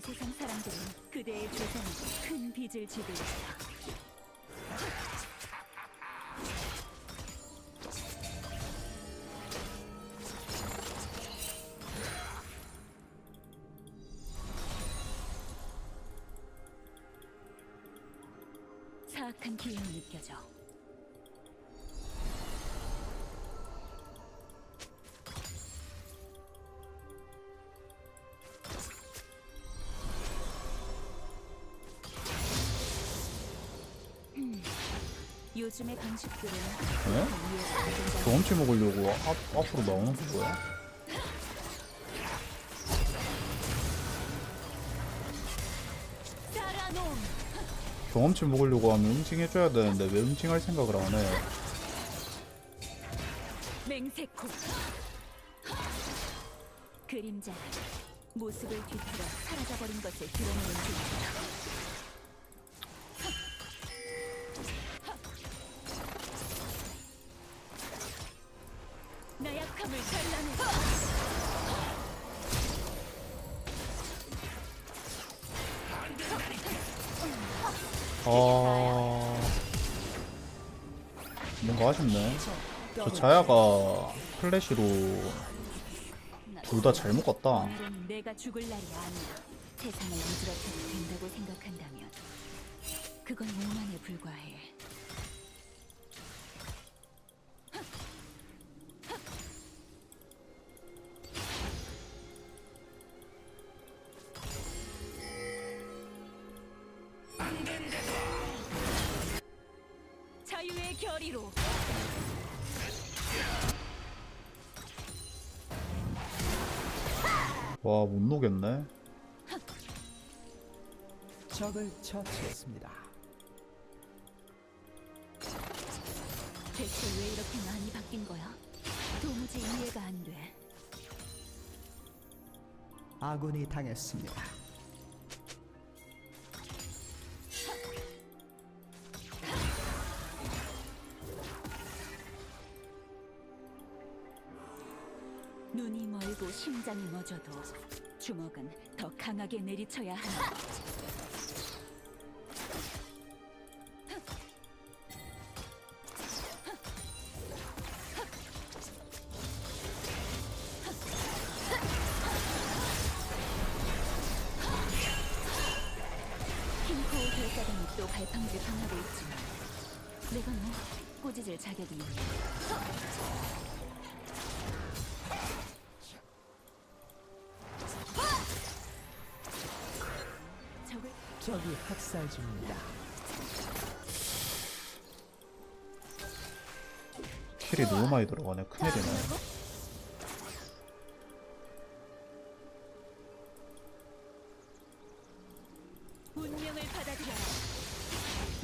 이 세상 사람들은 그대의 조상에 큰 빚을 지고 있다. 요즘의 네? 경험치 먹으려고 앞, 앞으로 나오는? 따라놈! 경험치 먹으려고 하면 응징해줘야 되는데 왜 응징할 생각을 안 해? 맹세코 그림자 모습을 뒤틀어 사라져버린 것을 드러내는 중이다 잘라내 아... 뭔가 아쉽네. 저 자야가 플래시로 둘 다 잘못 갔다. 내가 죽을 날이 아니야 세상을 무드럽혀도 된다고 생각한다면 그건 오만에 불과해 결의로 와, 못 녹였네. 적을 처치했습니다. 대체 왜 이렇게 많이 바뀐 거야? 도무지 이해가 안 돼. 아군이 당했습니다. 심장이 멎어도 주먹은 더 강하게 내리쳐야 한다. 킹코 결사단이 또 발판을 당하고 있지만 내가 뭐 꼬지질 자격이 있니? 적이 학살 중입니다. 킬이 너무 많이 들어가네. 큰일이네. 운명을 받아들여라.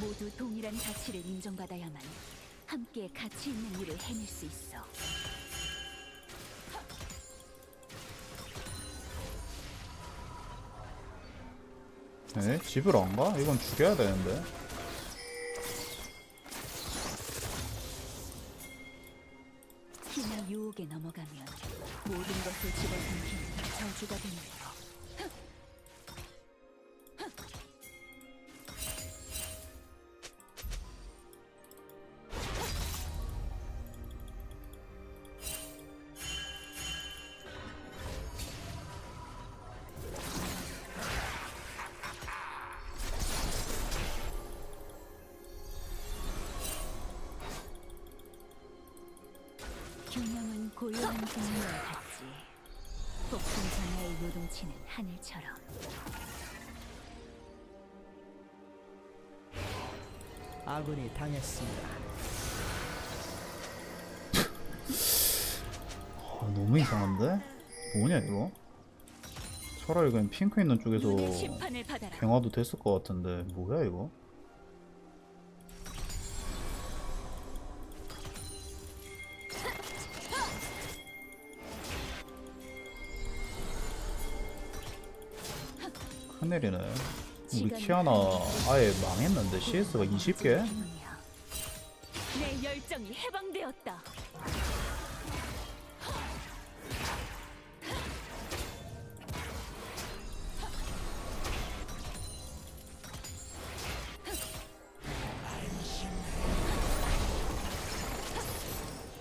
모두 동일한 가치를 인정받아야만 함께 가치 있는 일을 해낼 수 있어. 에? 집으로 안 가? 이건 죽여야 되는데. 힘의 유혹에 넘어가면 모든 것을 집어삼키는 저주가 되네 폭풍 요동치는 하늘처럼. 아군이 당했습니다. 아, 너무 이상한데? 뭐냐, 이거? 차라리 그냥 핑크 있는 쪽에서 눈의 심판을 받아라. 경화도 됐을 것 같은데, 뭐야, 이거? 내리네 우리 키아나 아예 망했는데 CS가 20개? 내 열정이 해방되었다.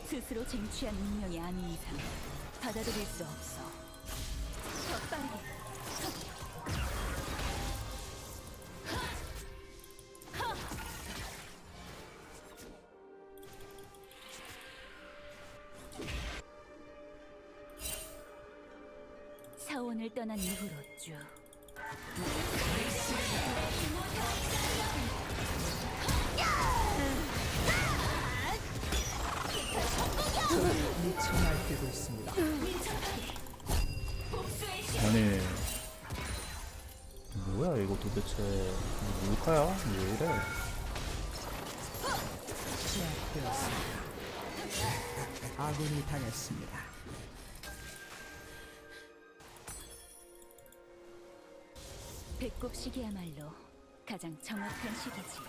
스스로 쟁취한 운명이 아닌 이상 받아들일 수 없어. 도대체 이거 몰카야? 왜 이래? 제압되었습니다. 아군이 당했습니다. 배꼽 시기야말로 가장 정확한 시기지.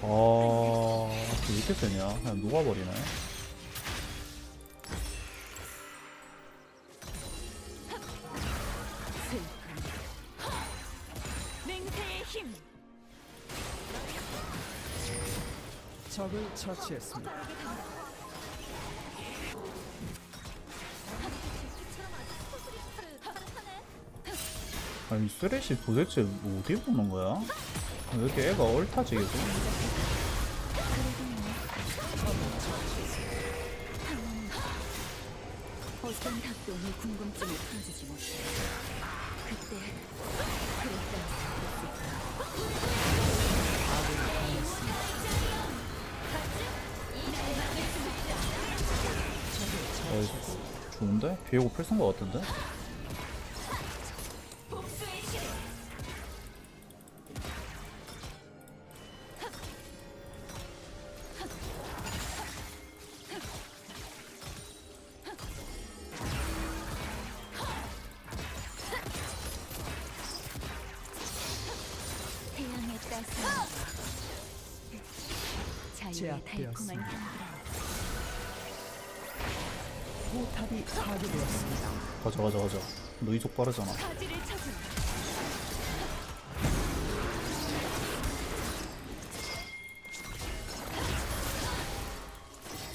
아, 왜 이렇게 세냐? 그냥 녹아버리네. 처치했습니다. 아니, 쓰레쉬 도대체 뭐 어디 보는 거야? 왜 이렇게 애가 얼타지 계속? 어떤 네 궁금증을 풀어주지 못해. 그때 그랬던 어이, 좋은데? 비에고 필쓴 거 같은데? 제압되었습니다. 포탑이 파괴되었습니다. 가자, 가자, 가자. 너 이속 빠르잖아. 가지를 쳐준.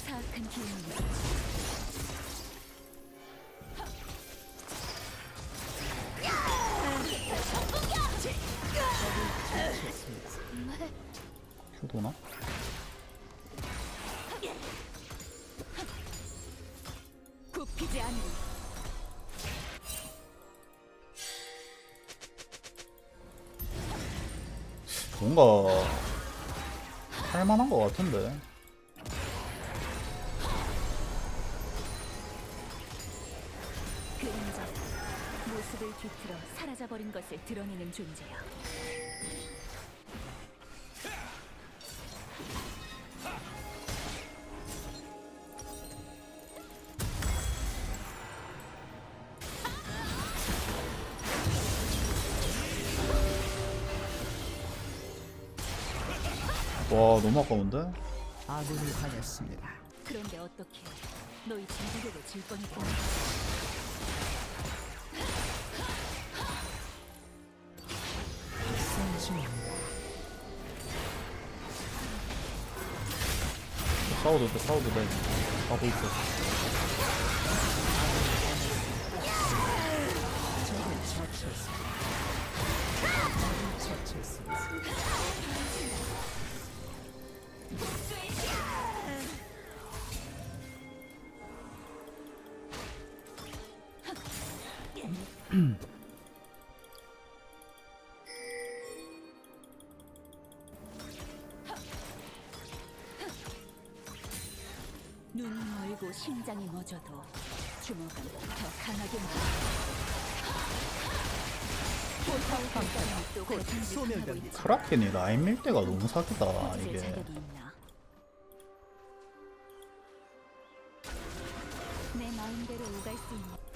사악한 기운이 큐도나? 뭔가 할만한 거 같은데. 그림자 모습을 뒤틀어 사라져버린 것을 드러내는 존재야. 와, 너무 아까운데? 아군이 당했습니다. 그런데 어떻게 너희 제국에게 질 승진입니다. 싸워도 돼, 싸워도 돼. 하고 있어. 눈이 멀고 심장이 멎어도 주먹은 더 강하게 또. 당하고 있지. 크라켄이 라인 밀 때가 너무 사기다, 어찌 이게. 자격이 있나? 내 마음대로 오갈 수 있는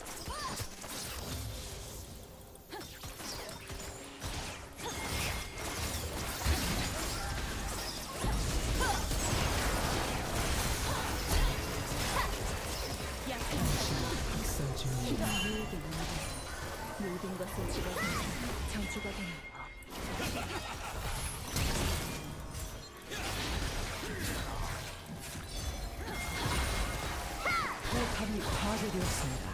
유익이 다 모든 것을 집어넣는 정치가 되는 법. 포탑이 파괴되었습니다.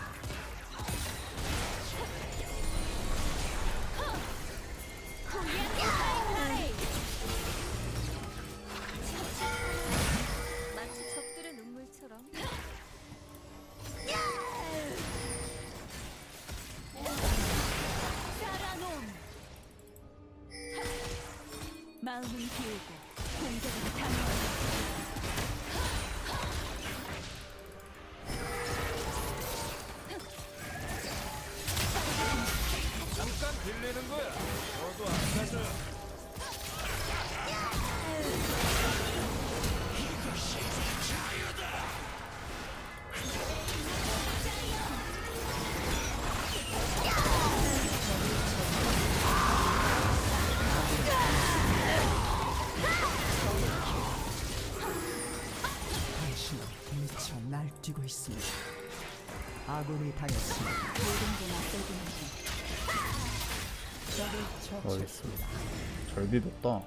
마음은 비 있습니다. 아군이 당했습니다. 모든 게 낯설긴 하지. 적을 처치했습니다. 잘 비볐다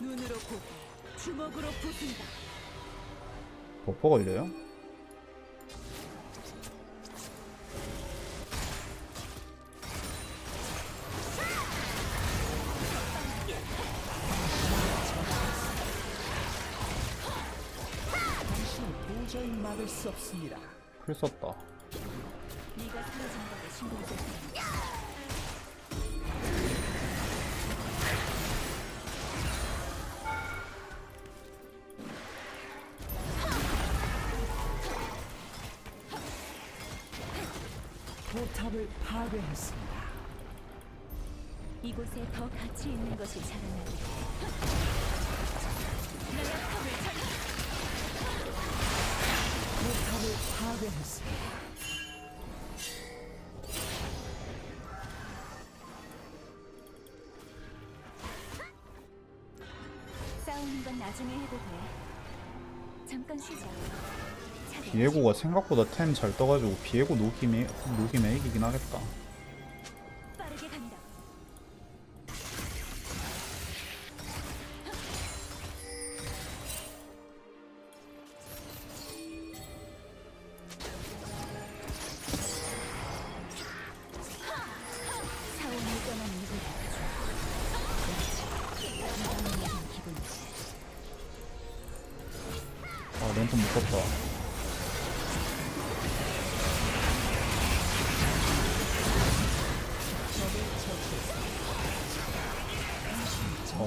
눈으로 보고 주먹으로 부순다. 수 없습니다. 풀 썼다 포탑을 파괴했습니다. 이곳에 더 가치 있는 것이 찾아. 포탑을 파괴했습니다. 싸우는 건 나중에 해도 돼. 잠깐 쉬자. 비에고가 생각보다 템 잘 떠가지고 비에고 녹임이 녹임에 이기긴 하겠다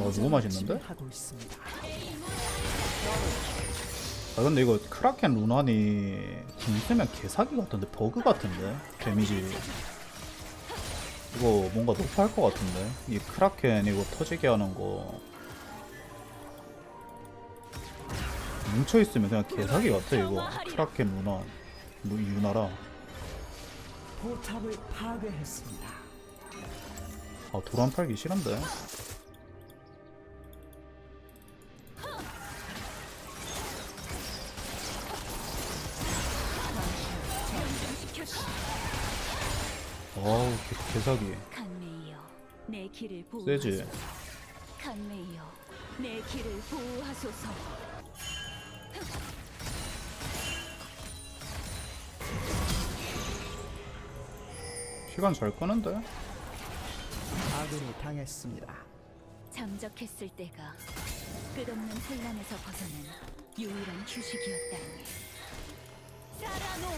아 너무 맛있는데? 아 근데 이거 크라켄 루난이 궁 쓰면 개사기 같은데? 버그 같은데? 데미지. 이거 뭔가 높아 할 것 같은데? 이 크라켄 이거 터지게 하는 거. 뭉쳐있으면 그냥 개사기 같아 이거. 크라켄 포탑을 파괴했습니다. 아 도란 팔기 싫은데 개, 개사기 세지. 시간 잘 끄는데 아군이 당했습니다. 잠적했을 때가 끝없는 혼란에서 벗어난 유일한 휴식이었다니. 사라놈!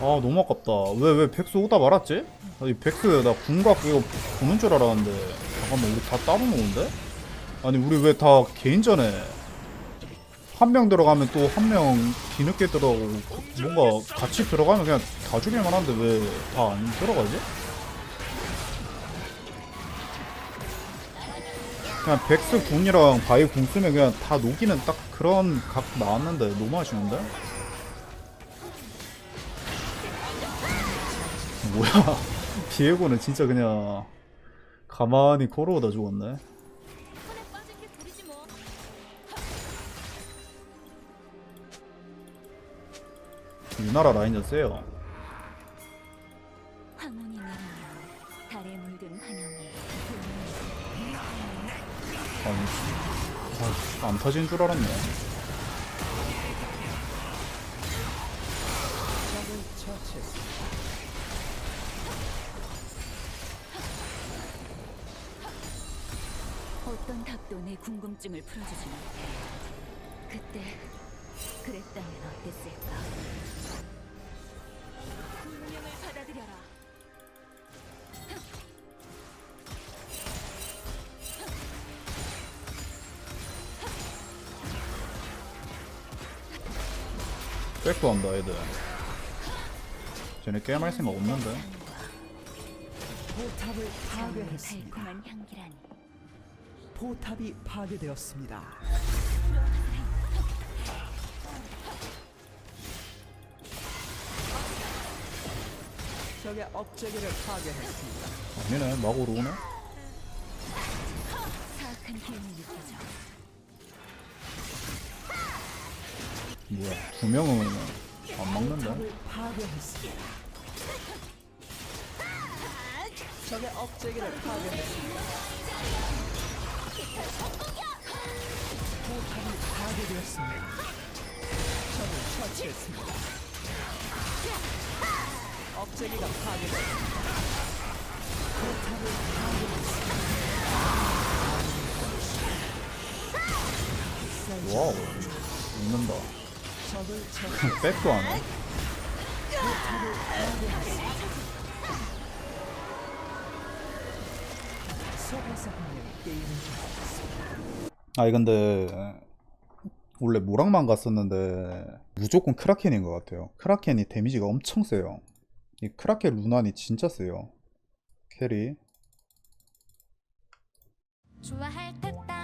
아 너무 아깝다 왜 왜 백스 오다 말았지? 아니 백스 나 궁각 이거 보는 줄 알았는데 잠깐만 우리 다 따로 노는데? 아니 우리 왜 다 개인전에 한 명 들어가면 또 한 명 뒤늦게 들어가고 뭔가 같이 들어가면 그냥 다 죽일만 한데 왜 다 안 들어가지? 그냥 백스 궁이랑 바위 궁 쓰면 그냥 다 녹이는 딱 그런 각 나왔는데 너무 아쉬운데? 뭐야 비에고는 진짜 그냥 가만히 걸어오다 죽었네. 뭐. 우리나라 라인전 세요. 아, 안 터진 줄 알았네. 어떤 답도 내 궁금증을 풀어주지 못해. 그때 그랬다면 어땠을까? 운명을 받아들여라. 백도 한다, 애들. 쟤네 게임할 생각 없는데. 포탑을 파괴했습니다. 달콤한 향기라니. 포탑이 파괴되었습니다. 적의 업체계를 파괴했습니다. 아니네, 막으로 오네. 사악한 기운이 느껴져. 뭐야, 두 명은 안 파괴했습니다. 적의 업체계를 파괴했습니다. 포탑이 파괴되었습니다. 적을 처치했습니다. 포탑을 파괴했습니다. 와우. 웃는다. 백도 안 해. 아니 근데 원래 모락만 갔었는데 무조건 크라켄인 것 같아요. 크라켄이 데미지가 엄청 세요. 이 크라켄 루난이 진짜 세요. 캐리 좋아할 듯다